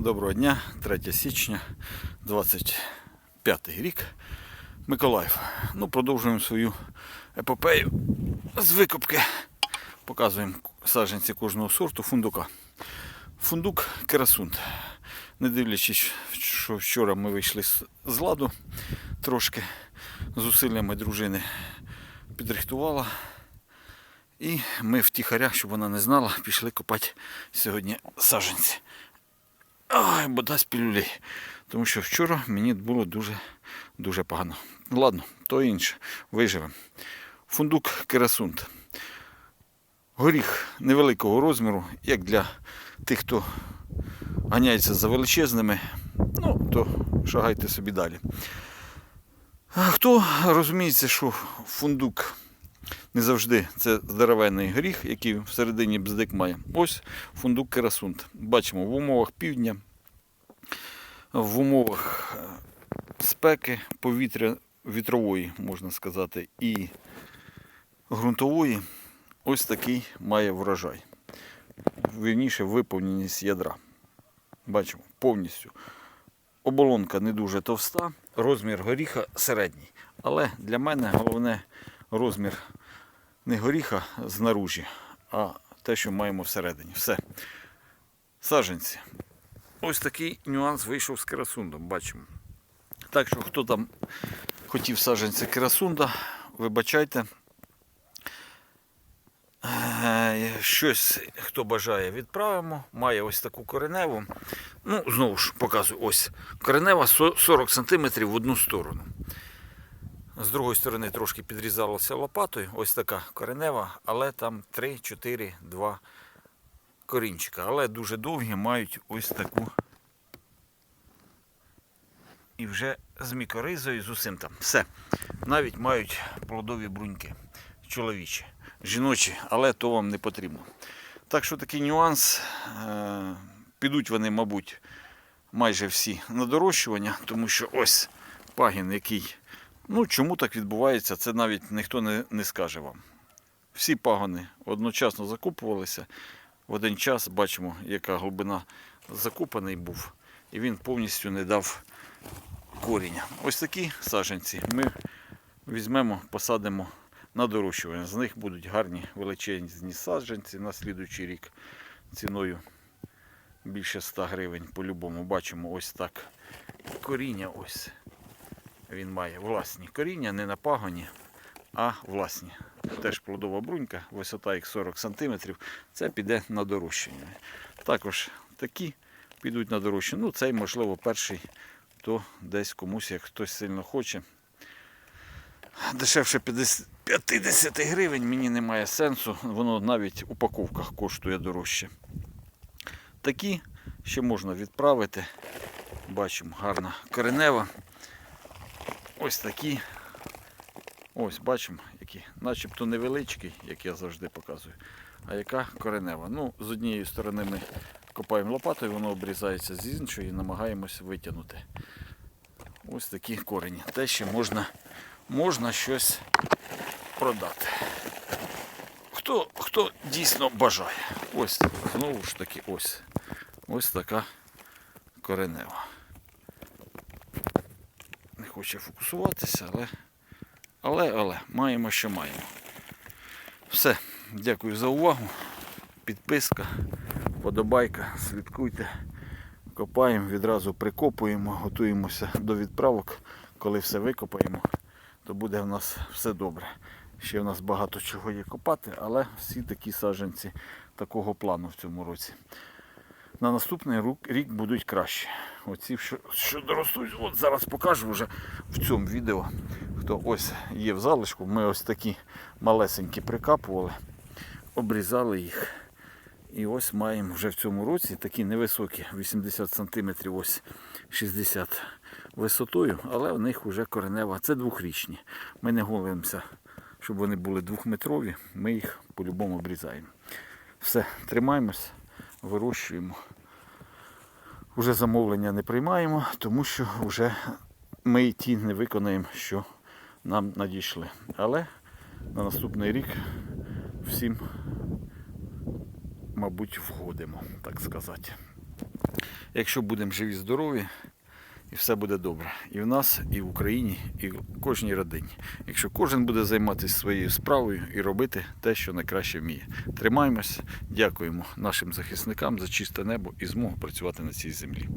Доброго дня, 3 січня, 25 рік. Миколаїв. Ну, продовжуємо свою епопею з викопки. Показуємо саджанці кожного сорту фундука. Фундук керасунд. Не дивлячись, що вчора ми вийшли з- з ладу трошки зусиллями дружини підрихтувала. І ми втіхаря, щоб вона не знала, пішли копати сьогодні саджанці. Ай, бо дасть пілюлей. Тому що вчора мені було дуже, дуже погано. Ладно, то інше. Виживемо. Фундук керасунд. Горіх невеликого розміру, як для тих, хто ганяється за величезними. Ну, то шагайте собі далі. Хто розуміється, що фундук не завжди це здоровенний горіх, який всередині бздик має. Ось фундук керасунд. Бачимо в умовах півдня, в умовах е, спеки, повітря вітрової, можна сказати, і ґрунтової, ось такий має врожай. Вірніше виповненість ядра. Бачимо повністю. Оболонка не дуже товста, розмір горіха середній. Але для мене головне розмір не горіха знаружі, а те, що маємо всередині. Все. Саженці. Ось такий нюанс вийшов з керасундом, бачимо. Так що, хто там хотів саджанці керасунда, вибачайте. Е, Щось, хто бажає, відправимо. Має ось таку кореневу. Ну, знову ж показую, ось коренева 40 см в одну сторону. З другої сторони трошки підрізалося лопатою. Ось така коренева, але там 3, 4, 2 корінчика. Але дуже довгі мають ось таку. І вже з мікоризою, з усім там. Все. Навіть мають плодові бруньки. Чоловічі, жіночі, але то вам не потрібно. Так що такий нюанс. Е, Підуть вони, мабуть, майже всі на дорощування, тому що ось пагін, який. Ну, чому так відбувається, це навіть ніхто не, не скаже вам. Всі пагони одночасно закупувалися. В один час бачимо, яка глибина закупаний був, і він повністю не дав коріння. Ось такі саджанці ми візьмемо, посадимо на дорощування. З них будуть гарні величезні саджанці на слідуючий рік ціною більше 100 гривень по-любому. Бачимо ось так. Коріння ось. Він має власні коріння, не на пагоні, а власні. Теж плодова брунька, висота їх 40 см. Це піде на дорощення. Також такі підуть на дорощення. Ну, цей, можливо, перший, то десь комусь, як хтось сильно хоче. Дешевше 50 50 гривень мені немає сенсу, воно навіть у упаковках коштує дорожче. Такі ще можна відправити. Бачимо, гарна коренева. Ось такі. Ось бачимо, які, начебто невеличкий, як я завжди показую. А яка коренева. Ну, з однієї сторони ми копаємо лопатою, воно обрізається з іншої і намагаємось витягнути. Ось такі корені. Те ще можна, можна щось продати. Хто, хто дійсно бажає. Ось знову ж таки ось. Ось така коренева. Хоче фокусуватися, але, але, але, маємо, що маємо. Все, дякую за увагу. Підписка, подобайка, слідкуйте. Копаємо, відразу прикопуємо, готуємося до відправок. Коли все викопаємо, то буде в нас все добре. Ще в нас багато чого є копати, але всі такі саджанці такого плану в цьому році. На наступний рік будуть краще. Оці, що, що доростуть, от зараз покажу вже в цьому відео. Хто ось є в залишку, ми ось такі малесенькі прикапували, обрізали їх. І ось маємо вже в цьому році такі невисокі, 80 см, ось 60 висотою, але в них вже коренева. Це двохрічні. Ми не голимося, щоб вони були двохметрові, ми їх по-любому обрізаємо. Все, тримаємось, вирощуємо. Уже замовлення не приймаємо, тому що вже ми і ті не виконаємо, що нам надійшли. Але на наступний рік всім мабуть, входимо, так сказати. якщо будемо живі, здорові, і все буде добре. І в нас, і в Україні, і в кожній родині. Якщо кожен буде займатися своєю справою і робити те, що найкраще вміє. Тримаємось, дякуємо нашим захисникам за чисте небо і змогу працювати на цій землі.